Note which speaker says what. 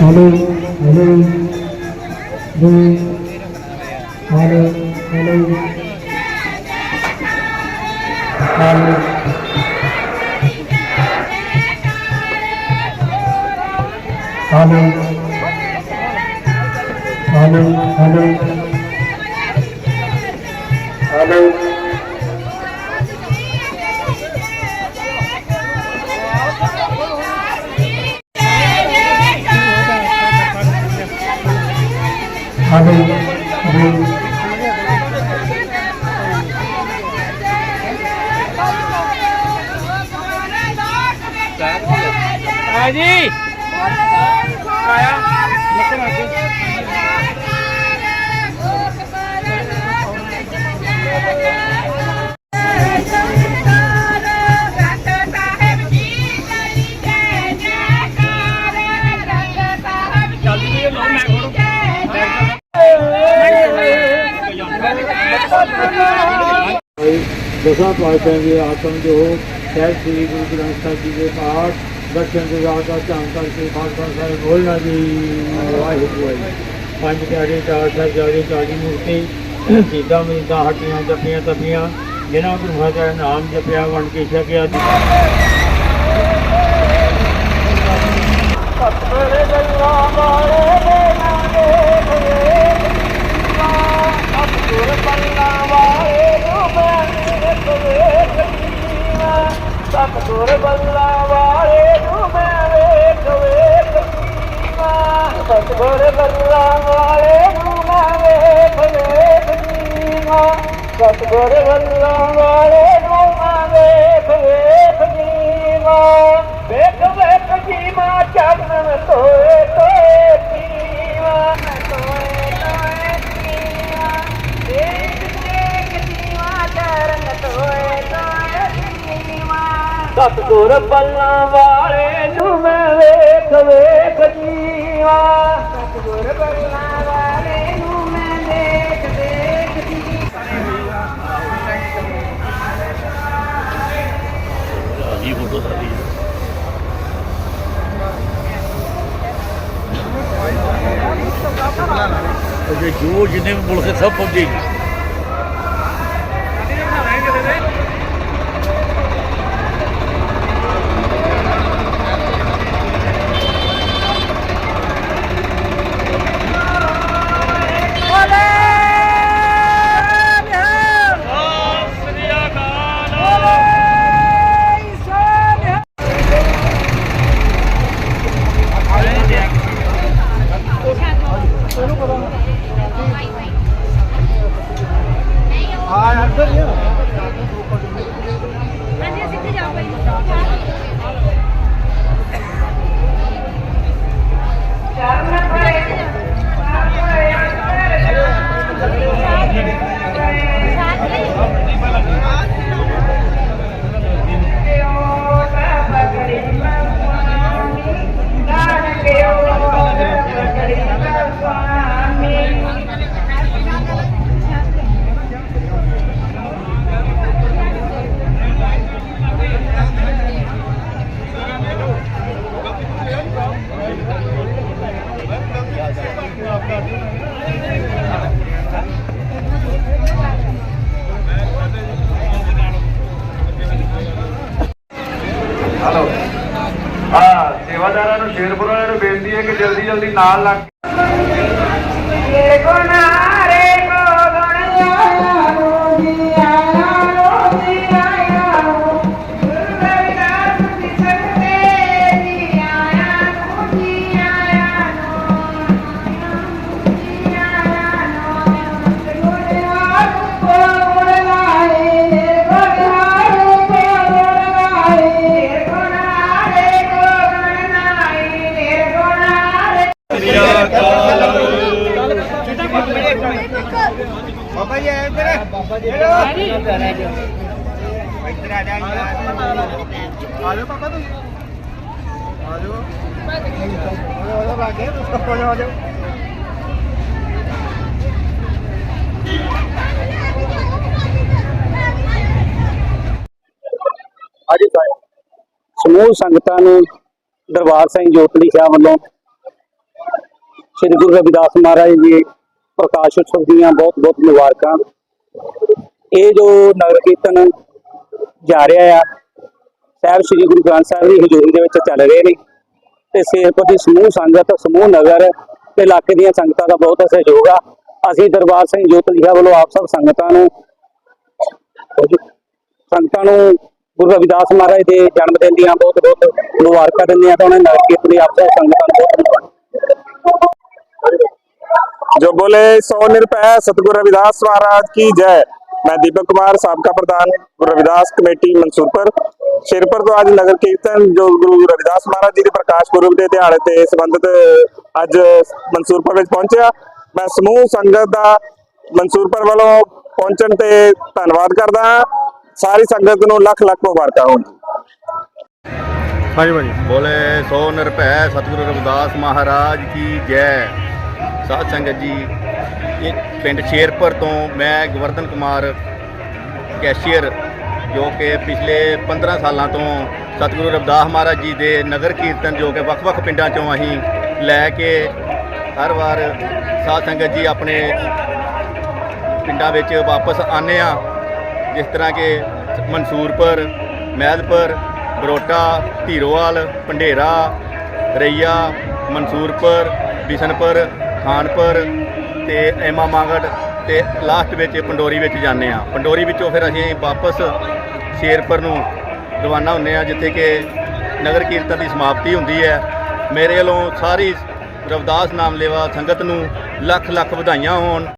Speaker 1: Hello hello দুই hello hello hello. Hello hello hello hello hello
Speaker 2: hello ਜੀ ਆਇਆ। ਨਿਕਲ ਆ ਕੇ।
Speaker 1: ਦਸਾਂ ਪਾਤਸ਼ਾਹਾਂ ਦੇ ਆਤਮ ਜੋ ਸਹਿਬ ਸ੍ਰੀ ਗੁਰੂ ਗ੍ਰੰਥ ਸਾਹਿਬ ਜੀ ਦੇ ਪਾਠ। ਦਰਸ਼ਨ ਦੇ ਰਾਤ ਦਾ ਧਿਆਨ ਕਰਕੇ ਖਾਲਸਾ ਸਾਹਿਬ ਬੋਲਣਾ ਜੀ। ਵਾਹਿਗੁਰੂ ਵਾਹਿਗੁਰੂ ਪੰਜ ਪਿਆਰੇ, ਚਾਰ ਸਾਹਿਬ ਜਾਰੇ ਚਾਲੀ ਮੂਰਤੀ ਸੀਤਾ ਮੀਤਾ ਹੱਟੀਆਂ ਜੱਪੀਆਂ ਤਪੀਆਂ, ਜਿਨ੍ਹਾਂ ਗੁਰੂਆਂ ਦਾ ਨਾਮ ਜਪਿਆ ਵਣ ਕੇ ਛਕਿਆ। ਸਤਿਗੁਰ ਗੱਲਾਂ ਵਾਲੇ ਸਤਗੁਰ ਬੱਲਾਂ ਵਾਲੇ ਨੂੰ ਮੈਂ ਵੇਖ ਵੇਖ ਜੀਵਾ ਸਤਿਗੁਰ ਬੱਲਾ ਵਾਲੇ ਨੂੰ ਮੈਂ ਵੇਖ ਵੇਖ ਜੀਵਾ ਵੇਖ ਵੇਖ ਜੀਵਾ ਚਰਨ ਤੋਏ ਤੋਏ ਜੀਵਾ ਤੋਏ ਤੋਏ ਜੀਵਾ ਦੇਖ ਦੇਖ ਜੀਵਾ ਚਰਨ ਤੋਏ ਤੋਏ ਜੀਵਾ ਸਤਗੁਰ ਬੱਲਾਂ ਵਾਲੇ
Speaker 3: ਜੀ ਫੋਟੋ ਜੋ ਜਿੰਨੇ ਵੀ ਮੁਲਕ ਸਭ ਪਹੁੰਚੇਗੀ
Speaker 4: ਨਾਲ ਲੱਗ
Speaker 2: ਬਾਬਾ ਜੀ ਆਏ ਤੇਰੇ ਬਾਬਾ ਜੀ ਇੱਧਰ ਆ ਜਾ ਆ ਜਾ ਬਾਬਾ ਤੂੰ
Speaker 5: ਅੱਜ ਸਮੂਹ ਸੰਗਤਾਂ ਨੂੰ ਦਰਬਾਰ ਸਿੰਘ ਜੋਤਲੀ ਸਾਹਿਬ ਵੱਲੋਂ ਸ੍ਰੀ ਗੁਰੂ ਰਵਿਦਾਸ ਮਹਾਰਾਜ ਜੀ, ਪ੍ਰਕਾਸ਼ ਉਤਸਵ ਦੀਆਂ ਬਹੁਤ ਬਹੁਤ ਮੁਬਾਰਕਾਂ। ਇਹ ਜੋ ਨਗਰ ਕੀਰਤਨ ਜਾ ਰਿਹਾ ਆ ਸਾਹਿਬ ਸ੍ਰੀ ਗੁਰੂ ਗ੍ਰੰਥ ਸਾਹਿਬ ਦੀ ਹਜ਼ੂਰੀ ਦੇ ਵਿੱਚ ਚੱਲ ਰਹੇ ਨੇ। ਤੇ ਸੇਰਪੁਰ ਦੀ ਸਮੂਹ ਸੰਗਤ, ਸਮੂਹ ਨਗਰ ਤੇ ਇਲਾਕੇ ਦੀਆਂ ਸੰਗਤਾਂ ਦਾ ਬਹੁਤ ਸਹਿਯੋਗ ਆ। ਅਸੀਂ ਦਰਬਾਰ ਸਿੰਘ ਜੋਤ ਸਾਹਿਬ ਵੱਲੋਂ ਆਪ ਸਭ ਸੰਗਤਾਂ ਨੂੰ ਸੰਗਤਾਂ ਨੂੰ ਗੁਰੂ ਰਵਿਦਾਸ ਮਹਾਰਾਜ ਦੇ ਜਨਮ ਦਿਨ ਦੀਆਂ ਬਹੁਤ ਬਹੁਤ ਮੁਬਾਰਕਾਂ ਦਿੰਦੇ ਆ ਤਾਂ ਉਹਨਾਂ ਨਗਰ ਕੀਰਤਨ ਆਪ ਸਭ ਸੰਗਤਾਂ ਨੂੰ ਬਹੁਤ
Speaker 6: जो बोले सौ निरपै सतगुरु रविदास महाराज की जय मैं दीपक कुमार सबका प्रधान गुरु रविदास कमेटी मनसूरपुर ਸ਼ੇਰਪੁਰ ਤੋਂ ਅੱਜ ਨਗਰ ਕੀਰਤਨ ਜੋ ਗੁਰੂ ਰਵਿਦਾਸ ਮਹਾਰਾਜ ਜੀ ਦੇ ਪ੍ਰਕਾਸ਼ ਪੁਰਬ ਦੇ ਦਿਹਾੜੇ ਤੇ ਸੰਬੰਧਿਤ ਅੱਜ ਮਨਸੂਰਪੁਰ ਵਿੱਚ ਪਹੁੰਚਿਆ ਮੈਂ ਸਮੂਹ ਸੰਗਤ ਦਾ ਮਨਸੂਰਪੁਰ ਵੱਲੋਂ ਪਹੁੰਚਣ ਤੇ ਧੰਨਵਾਦ ਕਰਦਾ ਹਾਂ ਸਾਰੀ ਸੰਗਤ ਨੂੰ ਲੱਖ ਲੱਖ ਮੁਬਾਰਕਾਂ ਹੋਣ
Speaker 3: ਬੋਲੇ ਸੋ ਨਿਰਭੈ ਸਤਿਗੁਰੂ ਰਵਿਦਾਸ ਮਹਾਰਾਜ ਕੀ ਜੈ ਸਾਧ ਸੰਗਤ ਜੀ, ਇਹ ਪਿੰਡ ਸ਼ੇਰਪੁਰ ਤੋਂ ਮੈਂ ਗਵਰਧਨ ਕੁਮਾਰ ਕੈਸ਼ੀਅਰ, ਜੋ ਕਿ ਪਿਛਲੇ 15 ਸਾਲਾਂ ਤੋਂ ਸਤਿਗੁਰੂ ਰਵਿਦਾਸ ਮਹਾਰਾਜ ਜੀ ਦੇ ਨਗਰ ਕੀਰਤਨ ਜੋ ਕਿ ਵੱਖ-ਵੱਖ ਪਿੰਡਾਂ ਚੋਂ ਅਸੀਂ ਲੈ ਕੇ ਹਰ ਵਾਰ ਸਾਧ ਸੰਗਤ ਜੀ ਆਪਣੇ ਪਿੰਡਾਂ ਵਿੱਚ ਵਾਪਸ ਆਨੇ ਆ ਜਿਸ ਤਰ੍ਹਾਂ ਕਿ ਮਨਸੂਰਪੁਰ ਮਹਿਦਪੁਰ ਬਰੋਟਾ, ਧੀਰੋਵਾਲ ਪੰਡੇਰਾ ਰਈਆ, ਮਨਸੂਰਪੁਰ, ਬਿਸ਼ਨਪੁਰ ਖਾਨਪੁਰ ਤੇ ਐਮਾ ਮਾਗੜ ਤੇ ਲਾਸਟ ਵਿੱਚ ਪੰਡੋਰੀ ਵਿੱਚ ਜਾਂਦੇ ਆ ਪੰਡੋਰੀ ਵਿੱਚੋਂ ਫਿਰ ਅਸੀਂ ਵਾਪਸ ਸ਼ੇਰਪੁਰ ਨੂੰ ਰਵਾਨਾ ਹੁੰਨੇ ਆ ਜਿੱਥੇ ਕਿ ਨਗਰ ਕੀਰਤਨ ਦੀ ਸਮਾਪਤੀ ਹੁੰਦੀ ਹੈ। ਮੇਰੇ ਵੱਲੋਂ ਸਾਰੀ ਰਵਦਾਸ ਨਾਮ ਲੇਵਾ ਸੰਗਤ ਨੂੰ ਲੱਖ ਲੱਖ ਵਧਾਈਆਂ ਹੋਣ।